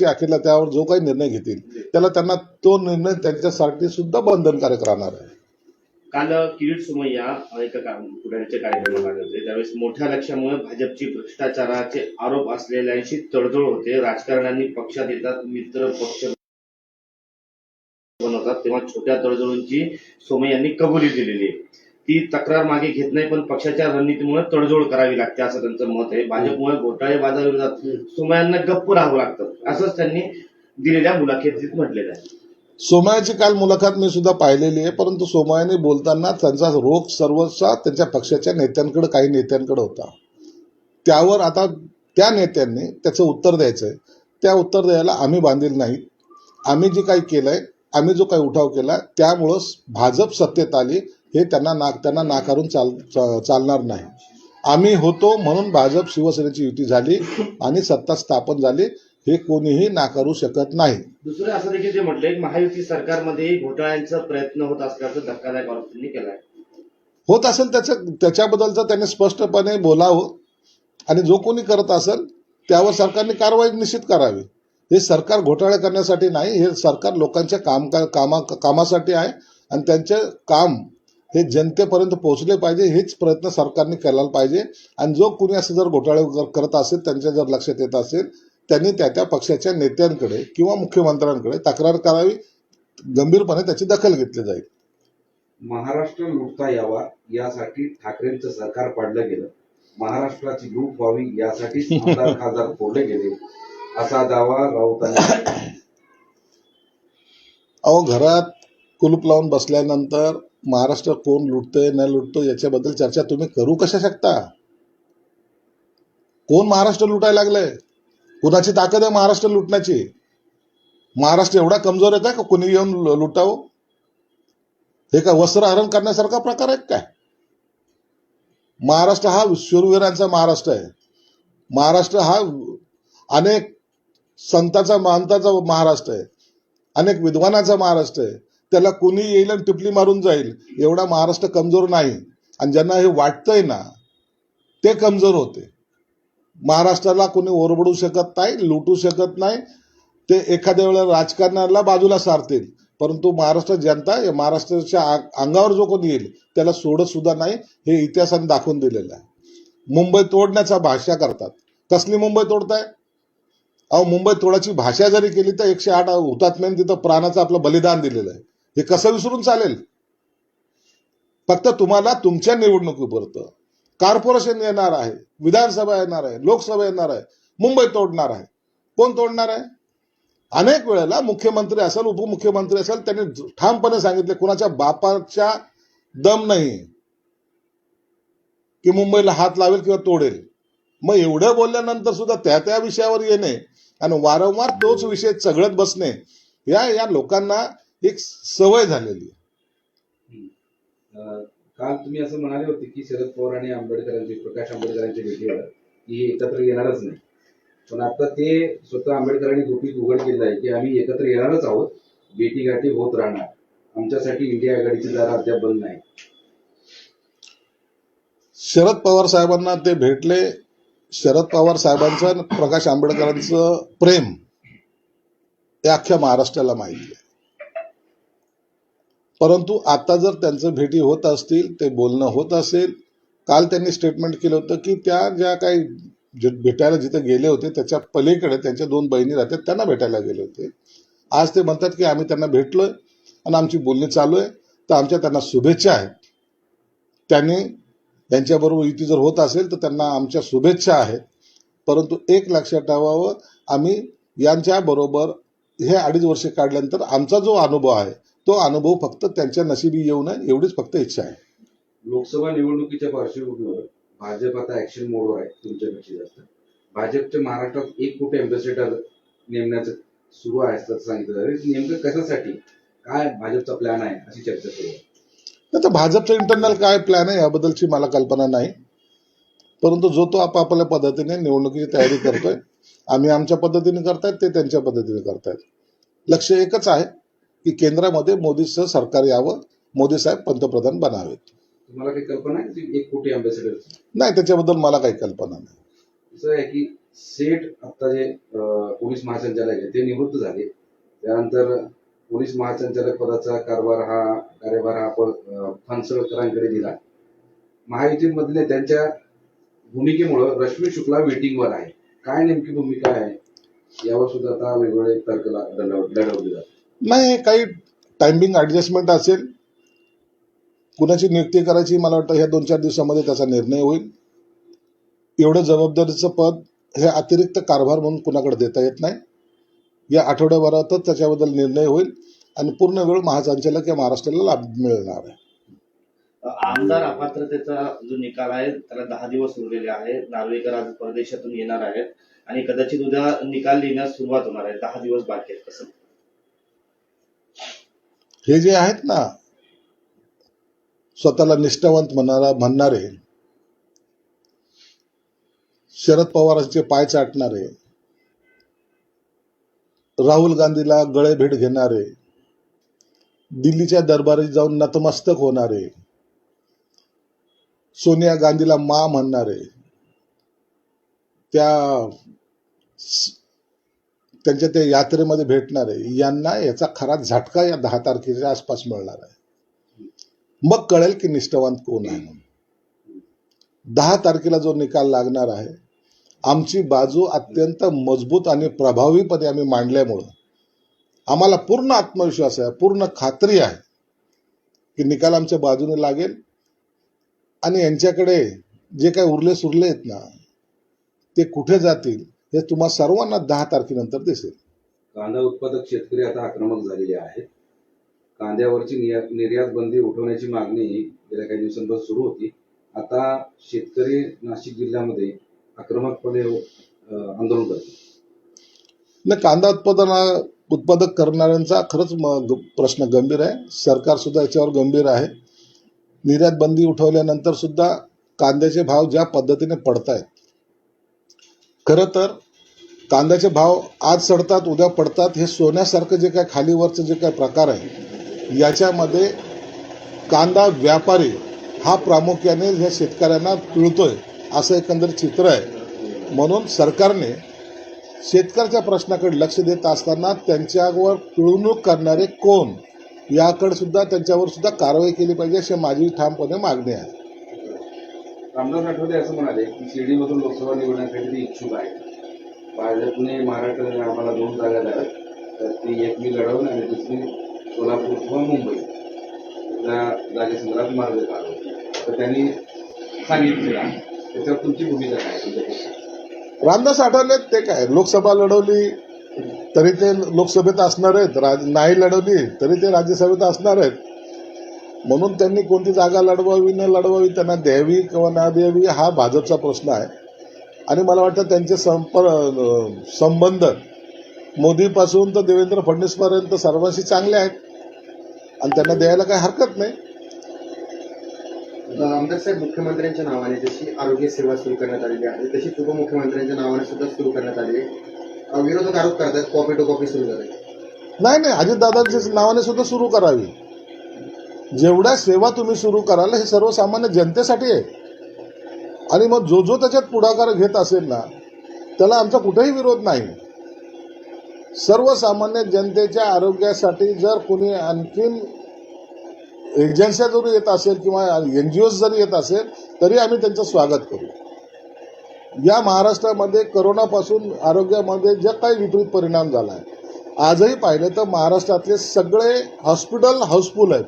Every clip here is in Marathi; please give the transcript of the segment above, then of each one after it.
टी अखेरला त्यावर जो काही निर्णय घेतील त्याला त्यांना तो निर्णय त्यांच्यासाठी सुद्धा बंधनकारक राहणार आहे. काल किरीट सोमय्या एका का- पुढाऱ्याच्या कार्यक्रमाला होते. त्यावेळेस मोठ्या लक्षामुळे भाजपची भ्रष्टाचाराचे आरोप असलेल्यांशी तडजोड होते. राजकारण्यांनी पक्षात येतात मित्र पक्ष बनवतात. तेव्हा छोट्या तडजोडींची सोमय्यांनी कबुली दिलेली आहे. ती तक्रार मागे घेत नाही पण पक्षाच्या रणनीतीमुळे तडजोड करावी लागते असं त्यांचं मत आहे. भाजपमुळे घोटाळे बाजाराविरोधात सोमयांना गप्प राहावं लागतं. असंच त्यांनी दिलेल्या मुलाखतीत म्हटलेलं आहे. सोमयाची काल मुलाखत मी सुद्धा पाहिलेली आहे परंतु सोमयाने बोलताना त्यांचा रोख सर्वस्व त्यांच्या पक्षाच्या नेत्यांकडे काही नेत्यांकडे होता. त्यावर आता त्या नेत्यांनी त्याचं उत्तर द्यायचं आहे. त्या उत्तर द्यायला आम्ही बांधील नाही. आम्ही जे काही केलंय आम्ही जो काही उठाव केला त्यामुळं भाजप सत्तेत आली. हे त्यांना ना त्यांना नाकारून चाल चालणार नाही. आम्ही होतो म्हणून भाजप शिवसेनेची युती झाली आणि सत्ता स्थापन झाली हे कोणीही नाकारू शकत नाही. दुसरं असं देखील ते म्हटलंय की महायुती सरकारमध्ये घोटाळ्यांचा प्रयत्न होत असल्याचं धक्कादायक आरोप त्यांनी केलाय. होत असेल त्याच्या त्याच्याबद्दलचं त्याने स्पष्टपणे बोलावं आणि जो कोणी करत असेल त्यावर सरकारने कारवाई निश्चित करावी. हे सरकार घोटाळे करण्यासाठी नाही हे सरकार लोकांच्या काम कामा कामासाठी आहे आणि त्यांचे काम हे जनतेपर्यंत पोहोचले पाहिजे हेच प्रयत्न सरकारने करायला पाहिजे. आणि जो कोणी असं जर घोटाळे करत असेल त्यांच्या जर लक्षात येत असेल त्यांनी त्या त्या पक्षाच्या नेत्यांकडे किंवा मुख्यमंत्र्यांकडे तक्रार करावी. गंभीरपणे त्याची दखल घेतली जाईल. महाराष्ट्र लुटता यावा यासाठी ठाकरेंचं सरकार पाडलं गेलं. महाराष्ट्राची लूट व्हावी आमदार खासदार फोडले गेले. असा दावा राऊतांनी. अहो घरात कुलूप लावून बसल्यानंतर महाराष्ट्र कोण लुटतंय न लुटतो याच्याबद्दल चर्चा तुम्ही करू कशा शकता? कोण महाराष्ट्र लुटायला लागलंय? कुणाची ताकद आहे महाराष्ट्र लुटण्याची? महाराष्ट्र एवढा कमजोर आहे का कोणी येऊन लुटावं? हे का वस्त्रहरण करण्यासारखा प्रकार आहे काय? महाराष्ट्र हा शूरवीरांचा महाराष्ट्र आहे. महाराष्ट्र हा अनेक संतांचा महंताचा महाराष्ट्र आहे. अनेक विद्वानाचा महाराष्ट्र आहे. त्याला कुणी येईल आणि टिपली मारून जाईल एवढा महाराष्ट्र कमजोर नाही. आणि ज्यांना हे वाटतंय ना ते कमजोर होते. महाराष्ट्राला कोणी ओरबडू शकत नाही लुटू शकत नाही. ते एखाद्या वेळेला राजकारणाला बाजूला सारतील परंतु महाराष्ट्र जनता या महाराष्ट्राच्या अंगावर जो कोणी येईल त्याला सोडत सुद्धा नाही हे इतिहासाने दाखवून दिलेलं आहे. मुंबई तोडण्याचा भाषा करतात. कसली मुंबई तोडताय? अहो मुंबई तोडाची भाषा जरी केली तर एकशे आठ हुतात्म्यांनी तिथं प्राणाचं आपलं बलिदान दिलेलं आहे. हे कसं विसरून चालेल? फक्त तुम्हाला तुमच्या निवडणुकीपुरतं कॉर्पोरेशन येणार आहे विधानसभा येणार आहे लोकसभा येणार आहे मुंबई तोडणार आहे. कोण तोडणार आहे? अनेक वेळेला मुख्यमंत्री असेल उपमुख्यमंत्री असेल त्यांनी ठामपणे सांगितले कुणाच्या बापाच्या दम नाही की मुंबईला हात लावेल किंवा तोडेल. मग एवढं बोलल्यानंतर सुद्धा त्या त्या विषयावर येणे आणि वारंवार तोच विषय चघळत बसणे या या लोकांना एक सवय झालेली आहे. काल तुम्ही असं म्हणाले होते की शरद पवार आणि आंबेडकरांची प्रकाश आंबेडकरांच्या भेटीवर की हे एकत्र येणारच नाही. पण आता ते स्वतः आंबेडकरांनी गुपित उघड केलं आहे की आम्ही एकत्र येणारच आहोत. भेटीगाठी होत राहणार. आमच्यासाठी इंडिया आघाडीचे दार अद्याप बंद नाही. शरद पवार साहेबांना ते भेटले. शरद पवार साहेबांचं प्रकाश आंबेडकरांचं प्रेम हे अख्ख्या महाराष्ट्राला माहिती आहे. परंतु आता जर त्यांचं भेटी होत असतील ते बोलणं होत असेल. काल त्यांनी स्टेटमेंट केलं होतं की त्या ज्या काही जे भेटायला जिथे गेले होते त्याच्या पलीकडे त्यांच्या दोन बहिणी राहतात त्यांना भेटायला गेले होते. आज ते म्हणतात की आम्ही त्यांना भेटलोय आणि आमची बोलणी चालू आहे. तर आमच्या त्यांना शुभेच्छा आहेत. त्यांनी यांच्याबरोबर युती जर होत असेल तर त्यांना आमच्या शुभेच्छा आहेत. परंतु एक लक्षात ठेवावं आम्ही यांच्याबरोबर हे अडीच वर्ष काढल्यानंतर आमचा जो अनुभव आहे तो अनुभव फक्त त्यांच्या नशिबी येऊ नये एवढीच फक्त इच्छा आहे. लोकसभा निवडणुकीच्या पार्श्वभूमीवर भाजप आता ऍक्शन मोडवर आहे तुमच्यापेक्षा जास्त. भाजपच्या महाराष्ट्रात एक कोटी अँबॅसेडर नेमण्याचं सुरू आहे असं सांगितलं. नेमकं कशासाठी? काय भाजपचा प्लॅन आहे अशी चर्चा सुरू आहे. आता भाजपचं इंटरनल काय प्लॅन आहे याबद्दलची मला कल्पना नाही. परंतु जो तो आपापल्या पद्धतीने निवडणुकीची तयारी करतोय आम्ही आमच्या पद्धतीने करतायत ते त्यांच्या पद्धतीने करतायत. लक्ष एकच आहे की केंद्रामध्ये मोदीचं सरकार यावं मोदी साहेब पंतप्रधान बनावेत. तुम्हाला काही कल्पना आहे की एक कोटी अँबॅसेडर नाही त्याच्याबद्दल मला काही कल्पना नाही. असं आहे की सेठ आता जे अं, पोलीस महासंचालक आहे ते निवृत्त झाले. त्यानंतर पोलीस महासंचालक पदाचा कारभार हा कार्यभार हा आपण अं, फणसळकरांकडे दिला. महायुतीमधले त्यांच्या भूमिकेमुळं रश्मी शुक्ला वेटिंगवर आहे. काय नेमकी भूमिका आहे? यावर सुद्धा आता वेगवेगळे तर्क ला- लढव- लढवले जातात. नाही काही टायमिंग ॲडजस्टमेंट असेल कुणाची नियुक्ती करायची मला वाटतं ह्या दोन चार दिवसामध्ये त्याचा निर्णय होईल. एवढं जबाबदारीचं पद हे अतिरिक्त कारभार म्हणून कुणाकडे देता येत नाही. या आठवड्याभरातच त्याच्याबद्दल निर्णय होईल आणि पूर्ण वेळ महासंचालक या महाराष्ट्राला लाभ मिळणार आहे. आमदार अपात्रतेचा जो निकाल आहे त्याला दहा दिवस उरलेले आहे नार्वेकर आज परदेशातून येणार आहेत आणि कदाचित उद्या निकाल लिहिण्यास सुरुवात होणार आहे. दहा दिवस बाकी आहेत कसं हे जे आहेत ना स्वतःला निष्ठावंत म्हणणारा म्हणणारे शरद पवारांचे पाय चाटणारे राहुल गांधीला गळे भेट घेणारे दिल्लीच्या दरबारी जाऊन नतमस्तक होणारे सोनिया गांधीला मा म्हणणारे त्या त्यांच्या त्या यात्रेमध्ये भेटणारे यांना याचा खरा झटका या दहा तारखेच्या आसपास मिळणार आहे. मग कळेल की निष्ठावंत कोण आहे म्हणून. दहा तारखेला जो निकाल लागणार आहे आमची बाजू अत्यंत मजबूत आणि प्रभावीपणे आम्ही मांडल्यामुळं आम्हाला पूर्ण आत्मविश्वास आहे पूर्ण खात्री आहे की निकाल आमच्या बाजूने लागेल. आणि यांच्याकडे जे काही उरले सुरले आहेत ना ते कुठे जातील हे तुम्हा सर्वांना दहा तारखेनंतर दिसेल. कांदा उत्पादक शेतकरी आता आक्रमक झालेले आहेत. कांद्यावरची निर्यात बंदी उठवण्याची मागणी गेल्या काही दिवसांपासून सुरू होती. आता शेतकरी नाशिक जिल्ह्यामध्ये आक्रमकपणे आंदोलन करतील. न कांदा उत्पादना उत्पादक करणाऱ्यांचा खरंच प्रश्न गंभीर आहे. सरकार सुद्धा याच्यावर गंभीर आहे. निर्यात बंदी उठवल्यानंतर सुद्धा कांद्याचे भाव ज्या पद्धतीने पडतायत खरं तर कांद्याचे भाव आज चढतात उद्या पडतात हे सोन्यासारखं जे काय खालीवरचं जे काय प्रकार आहे याच्यामध्ये कांदा व्यापारी हा प्रामुख्याने या शेतकऱ्यांना पिळतोय असं एकंदर चित्र आहे. म्हणून सरकारने शेतकऱ्याच्या प्रश्नाकडे लक्ष देत असताना त्यांच्यावर पिळवणूक करणारे कोण याकडे सुद्धा त्यांच्यावर सुद्धा कारवाई केली पाहिजे अशी माझी ठामपणे मागणी आहे. रामदास आठवले असं म्हणाले की शिर्डीमधून लोकसभा निवडण्यासाठी ते इच्छुक आहे भाजपने महाराष्ट्रात आम्हाला दोन जागा द्याव्यात. तर ती एक मी लढवून आणि दुसरी सोलापूर किंवा मुंबई. या जागेसंदर्भात मार्ग काढू तर त्यांनी सांगितलेलं त्याच्यावर तुमची भूमिका काय तुमच्या रामदास आठवले ते काय? लोकसभा लढवली तरी ते लोकसभेत असणार आहेत. राज नाही लढवली तरी ते राज्यसभेत असणार आहेत. म्हणून त्यांनी कोणती जागा लढवावी न लढवावी त्यांना द्यावी किंवा ना द्यावी हा भाजपचा प्रश्न आहे. आणि मला वाटतं त्यांचे संपर संबंध मोदीपासून तर देवेंद्र फडणवीसपर्यंत सर्वांशी चांगले आहेत. आणि त्यांना द्यायला काही हरकत नाही. आमदार साहेब मुख्यमंत्र्यांच्या नावाने जशी आरोग्य सेवा सुरू करण्यात आलेली आहे तशीच उपमुख्यमंत्र्यांच्या नावाने सुद्धा सुरू करण्यात आली आहे. विरोधक आरोप करतात कॉपी टू कॉपी सुरू झाली. नाही नाही अजितदादांच्या नावाने सुद्धा सुरू करावी. जेवढ्या सेवा तुम्ही सुरू कराल हे सर्वसामान्य जनतेसाठी आहे. आणि मग जो जो त्याच्यात पुढाकार घेत असेल ना त्याला आमचा कुठेही विरोध नाही. सर्वसामान्य जनतेच्या आरोग्यासाठी जर कोणी आणखीन एजन्स्या जरी येत असेल किंवा एन जी ओज जरी येत असेल तरी आम्ही त्यांचं स्वागत करू. या महाराष्ट्रामध्ये करोनापासून आरोग्यामध्ये जे काही विपरीत परिणाम झाला आहे आजही पाहिलं तर महाराष्ट्रातले सगळे हॉस्पिटल हाऊसफुल आहेत.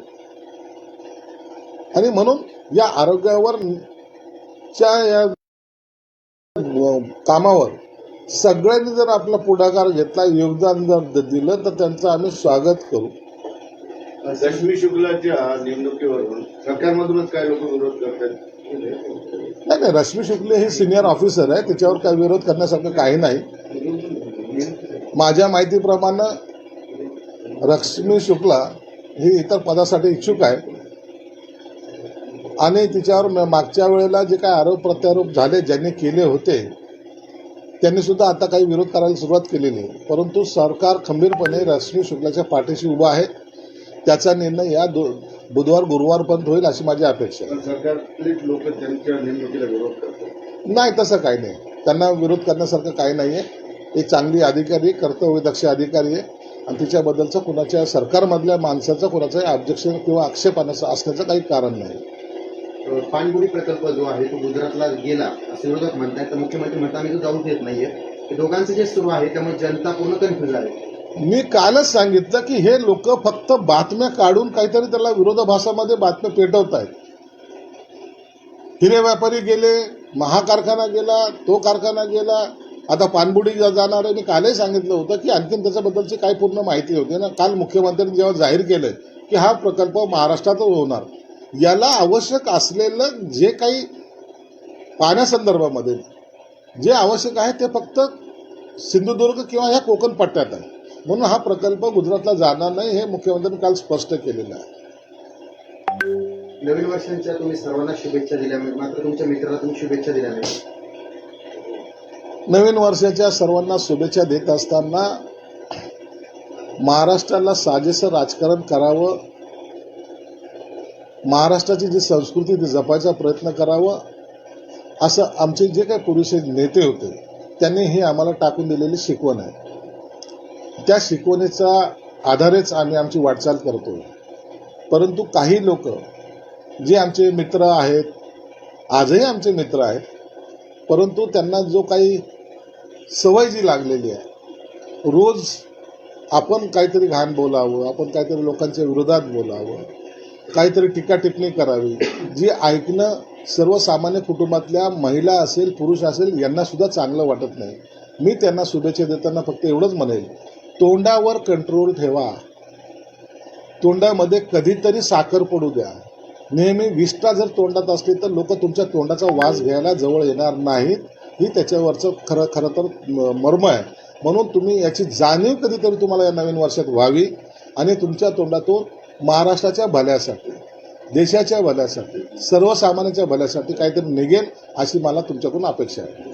आणि म्हणून या आरोग्यावर च्या या कामावर सगळ्यांनी जर आपला पुढाकार घेतला योगदान जर दिलं तर त्यांचं आम्ही स्वागत करू. रश्मी शुक्लाच्या नेमणुकीवरून सरकारमधूनच काय लोक विरोध करतात नाही नाही रश्मी शुक्ले ही सिनियर ऑफिसर आहे. त्याच्यावर काही विरोध करण्यासारखं काही नाही. माझ्या माहितीप्रमाणे रश्मी शुक्ला ही इतर पदासाठी इच्छुक आहे. आणि तिच्यावर म- मागच्या वेळेला जे काही आरोप प्रत्यारोप झाले ज्यांनी केले होते त्यांनी सुद्धा आता काही विरोध करायला सुरुवात केलेली आहे परंतु सरकार खंबीरपणे रश्मी शुक्लाच्या पाठीशी उभा आहे. त्याचा निर्णय या दो बुधवार गुरुवारपर्यंत होईल अशी माझी अपेक्षा नाही तसं काही नाही. त्यांना विरोध करण्यासारखं काही नाही आहे एक चांगली अधिकारी कर्तव्यदक्ष अधिकारी आहे. आणि तिच्याबद्दलचं कुणाच्या सरकारमधल्या माणसाचं कुणाचं ऑब्जेक्शन किंवा आक्षेप असण्याचं काही कारण नाही. पाणबुडी प्रकल्प जो आहे तो गुजरातला गेला असे विरोधक म्हणतात तर मुख्यमंत्री म्हणतात आम्ही तो जाऊ देत नाहीये. हे दोघांचं जे सुरू आहे त्यामुळे जनता पूर्ण कन्फ्युज आहे. मी कालच सांगितलं की हे लोक फक्त बातम्या काढून काहीतरी त्याला विरोधाभासामध्ये बातम्या पेटवत आहेत हिरे व्यापारी गेले महाकारखाना गेला तो कारखाना गेला आता पाणबुडी जाणार आहे. मी कालही सांगितलं होतं की आणखीन त्याच्याबद्दलची काही पूर्ण माहिती होती. ना काल मुख्यमंत्र्यांनी जेव्हा जाहीर केलं की हा प्रकल्प महाराष्ट्रातच होणार याला आवश्यक असलेलं जे काही पाण्यासंदर्भामध्ये जे आवश्यक आहे ते फक्त सिंधुदुर्ग किंवा ह्या कोकण पट्ट्यात आहे. म्हणून हा प्रकल्प गुजरातला जाणार नाही हे मुख्यमंत्र्यांनी काल स्पष्ट केलेलं आहे. नवीन वर्षांच्या तुम्ही सर्वांना शुभेच्छा दिल्या मात्र तुमच्या मित्राला तुम्ही शुभेच्छा दिल्या नाही नवीन वर्षाच्या सर्वांना शुभेच्छा देत असताना महाराष्ट्राला साजेसं राजकारण करावं महाराष्ट्राची जी संस्कृती ती जपायचा प्रयत्न करावं असं आमचे जे काही पुरुष नेते होते त्यांनी हे आम्हाला टाकून दिलेली शिकवण आहे. त्या शिकवणीचा आधारेच आम्ही आमची वाटचाल करतो परंतु काही लोक जे आमचे मित्र आहेत आजही आमचे मित्र आहेत परंतु त्यांना जो काही सवय जी लागलेली आहे रोज आपण काहीतरी घाण बोलावं आपण काहीतरी लोकांच्या विरोधात बोलावं काहीतरी टीका टिप्पणी करावी. जी ऐकणं सर्वसामान्य कुटुंबातल्या महिला असेल पुरुष असेल यांना सुद्धा चांगलं वाटत नाही. मी त्यांना शुभेच्छा देताना फक्त एवढंच म्हणेल. तोंडावर कंट्रोल ठेवा. तोंडामध्ये कधीतरी साखर पडू द्या. नेहमी विष्ठा जर तोंडात असली तर लोक तुमच्या तोंडाचा वास घ्यायला जवळ येणार नाहीत. ही त्याच्यावरचं खरं खरं तर मर्म आहे. म्हणून तुम्ही याची जाणीव कधीतरी तुम्हाला या नवीन वर्षात व्हावी आणि तुमच्या तोंडातून महाराष्ट्राच्या भल्यासाठी देशाच्या भल्यासाठी सर्वसामान्यांच्या भल्यासाठी काहीतरी निघेल अशी मला तुमच्याकडून अपेक्षा आहे.